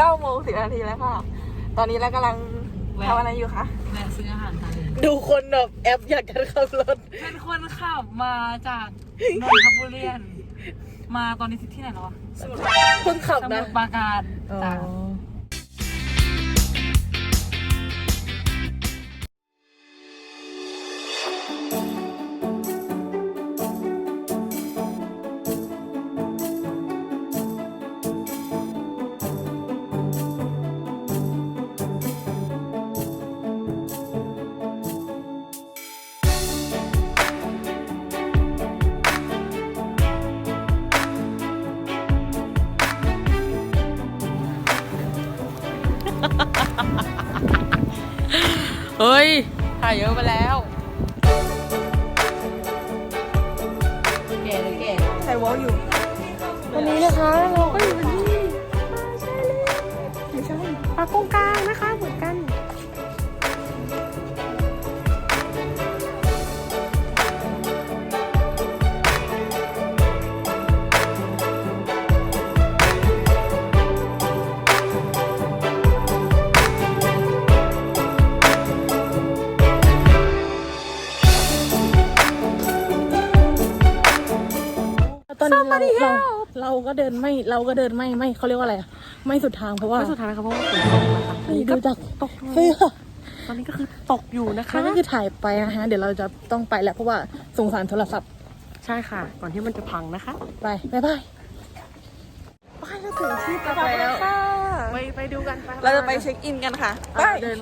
9โมง10นาทีแล้วค่ะ ตอนนี้เรากำลังทำอะไรอยู่คะ แวะซื้ออาหารทะเลดูคนแบบแอปอยากจะขับรถ เป็นคนขับมาจากนนทบุรีมาตอนนี้ที่ไหนแล้ววะคนขับสมุนะทรปราการอ๋อจ้ะ เฮ้ย ถ่ายเยอะไปแล้วแก่เลยแก่ใส่วอลอยู่ วันนี้นะคะเราก็อยู่ที่ไม่ใช่ปากงกลางนะคะ มือนกันตอนนี้เราเราเราก็เดินไม่เราก็เดินไม่ไม่เขาเรียกว่าอะไรอะไม่สุดทางเพราะว่า ไม่สุดท้ายครับเพราะว่าฝนตกนะคะดูจากตกเสื้อตอนนี้ก็คือตกอยู่นะคะ นั่นก็คือถ่ายไปนะฮะ เดี๋ยวเราจะต้องไปแล้วเพราะว่าสงสารโทรศัพท์ ใช่ค่ะ ก่อนที่มันจะพังนะคะไปบ๊ายบายไปเราถึงที่พักแล้ว ไปไปดูกันไปเราจะไปเช็คอินกันค่ะ ไป เดิน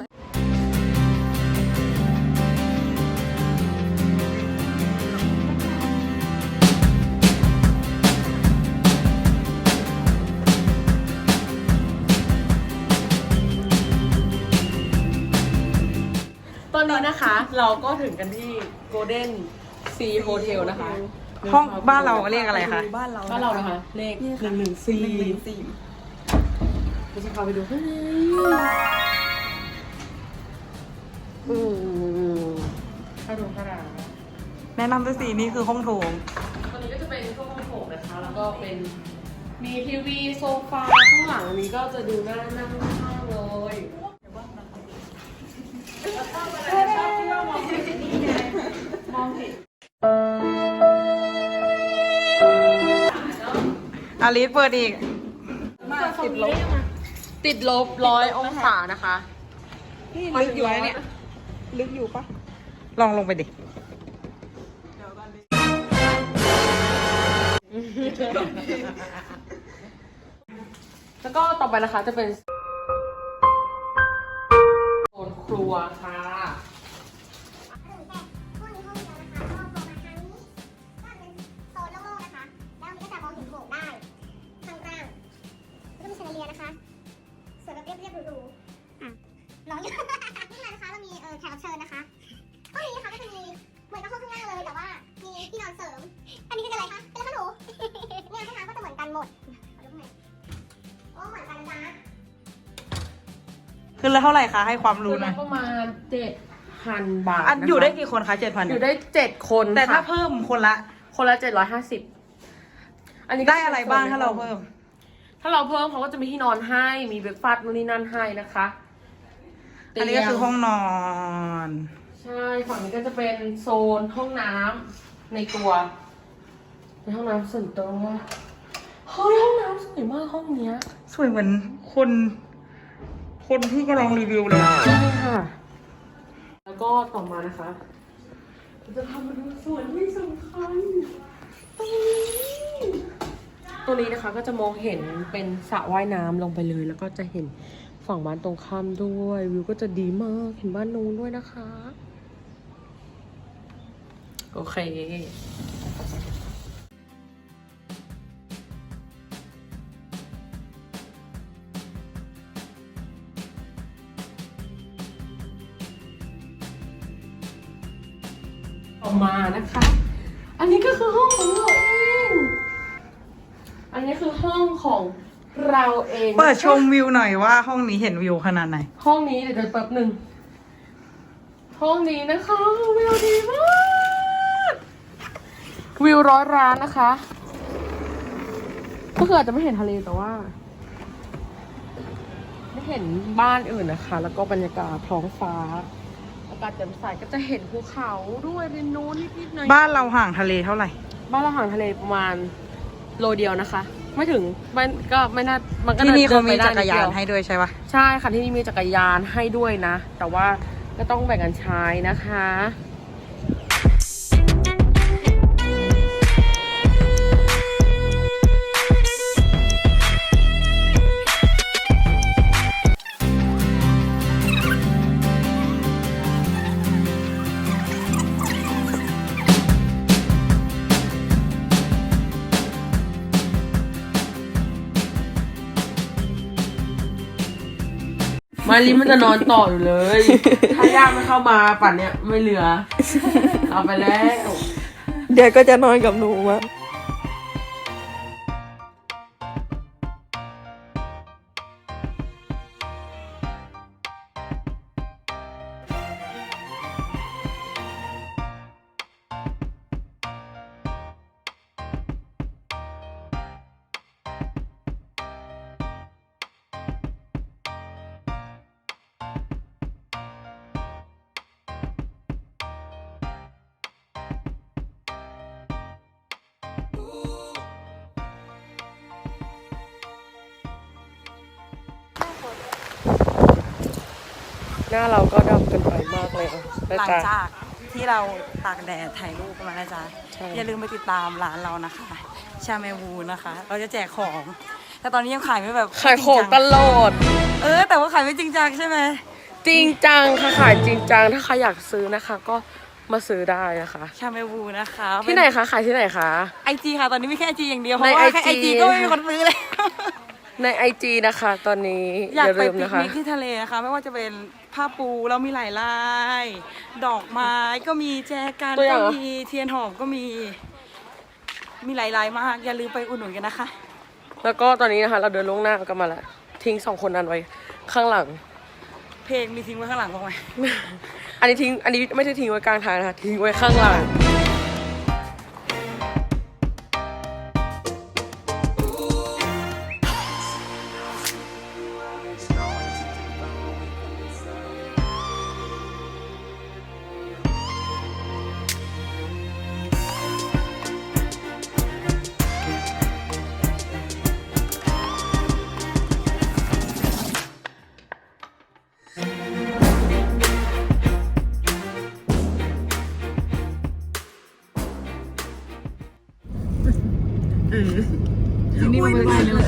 เราก็ถึงกันที่ Golden Sea Hotel นะคะห้องบ้านเราเรียกอะไรคะ บ้านเราบ้านเรานะคะเลขหนึ่งหนึ่งสี่เราจะพาไปดูข้างในอืมข้าดูข้าดาแนะนำด้วยสินี่คือห้องโถง ตอนนี้ก็จะเป็นห้องโถงนะคะ แล้วก็เป็นมีทีวีโซฟาข้างหลังนี้ก็จะดูน่านั่งข้างเลย อาลิสเปิดอีกติดลบติดลบร้อยองศานะคะลึกอยู่นะเนี่ย ลึกอยู่ปะลองลงไปดิแล้วก็ต่อไปนะคะจะเป็นโซนครัวค่ะ มือนกันหมดขอดูหน่อยโอ้เหมือนกันจ้าคือแล้วเท่าไหร่คะให้ความรู้หน่อยประมาณเจ็ดพันบาทอันนะคะอยู่ได้กี่คนคะเจ็ดพันอยู่ได้เจ็ดคนแต่ถ้าค่ะเพิ่มคนละ คนละเจ็ดร้อยห้าสิบอันนี้ก็ได้อะไรบ้างถ้าเราเพิ่ม ถ้าเราเพิ่มเขาก็จะมีที่นอนให้มีเบรกฟาสต์นู่นนี่นั่นให้นะคะอันนี้ก็คือห้องนอน ใช่ฝั่งนี้ก็จะเป็นโซนห้องน้ำในตัวเป็นห้องน้ำส่วนตัว เฮ้ยห้องน้ำสวยมากห้องเนี้ยสวยเหมือนคน คนที่กำลังรีวิวเลยอะใช่ค่ะ แล้วก็ต่อมานะคะเราจะพามาดูส่วนที่สำคัญตรงนี้ตรงนี้นะคะก็จะมองเห็นเป็นสระว่ายน้ำลงไปเลย แล้วก็จะเห็นฝั่งบ้านตรงข้ามด้วยวิวก็จะดีมากเห็นบ้านนู้นด้วยนะคะ โอเค ออกมานะคะ อันนี้ก็คือห้องของเราเอง อันนี้คือห้องของเราเองเปิดชมวิวหน่อยว่าห้องนี้เห็นวิวขนาดไหน ห้องนี้เดี๋ยวเดี๋ยวแป๊บหนึ่ง ห้องนี้นะคะวิวดีมาก วิวร้อยร้านนะคะ ก็คืออาจจะไม่เห็นทะเลแต่ว่าเห็นบ้านอื่นนะคะ แล้วก็บรรยากาศท้องฟ้าอา กาศแจ่มใสก็จะเห็นภูเขาด้วยเป็นนู้นนิดๆหน่อยๆบ้านเราห่างทะเลเท่าไหร่ บ้านเราห่างทะเลประมาณโลเดียวนะคะ ไม่ถึงมันก็ไม่น่ามันก็ที่นี่เขามีดิจัไปได้กรยานดเดีวให้ด้วยใช่ปะใช่ค่ะที่นี่มีจักรยานให้ด้วยนะ แต่ว่าก็ต้องแบ่งกันใช้นะคะ มาลิมันจะนอนต่ออยู่เลย ถ้าย่าไม่เข้ามาป่านเนี้ยไม่เหลือ เอาไปแล้ว เดี๋ยวก็จะนอนกับหนูอะ หน้าเราก็ดำกันไปมากเลยอะหลังจากที่เราตากแดดถ่ายรูปกันมานะจ๊ะ ใช่ อย่าลืมไปติดตามร้านเรานะคะ ชาเมวูนะคะ เราจะแจกของ แต่ตอนนี้ยังขายไม่แบบขายของตลอด เออ แต่ว่าขายไม่จริงจังใช่ไหมจริงจังค่ะขายจริงจังถ้าใครอยากซื้อนะคะ ก็มาซื้อได้นะคะ ชาเมวูนะคะที่ไหนคะขายที่ไหนคะ ไอจีค่ะ ตอนนี้มีแค่ไอจีอย่างเดียว เพในราะว่าแค่ไอ IG จีก็ไม่มีคนซื้อเลย ในไอจีนะคะ ตอนนี้ออยากย่าไปลืมปิกนะคะ นิกที่ทะเลนะคะ ไม่ว่าจะเป็น ผ้าปูเรามีหลายลาย ดอกไม้ก็มีแจกันตัวอย่าก็งเหรอ มีเทียนหอมก็มี มีหลายลายมาก อย่าลืมไปอุดหนุนกันนะคะ แล้วก็ตอนนี้นะคะ เราเดินล่วงหน้ากันมาแล้วทิ้งสองคนนั้นไว้ ข้างหลัง เพลงมีทิ้งไว้ข้างหลังบ้างไหม อันนี้ทิ้ง อันนี้ไม่ได้ทิ้งไว้กลางทางนะคะทิ้งไว้ข้างหลัง ฟินี่มาเลยแล้วก็ยั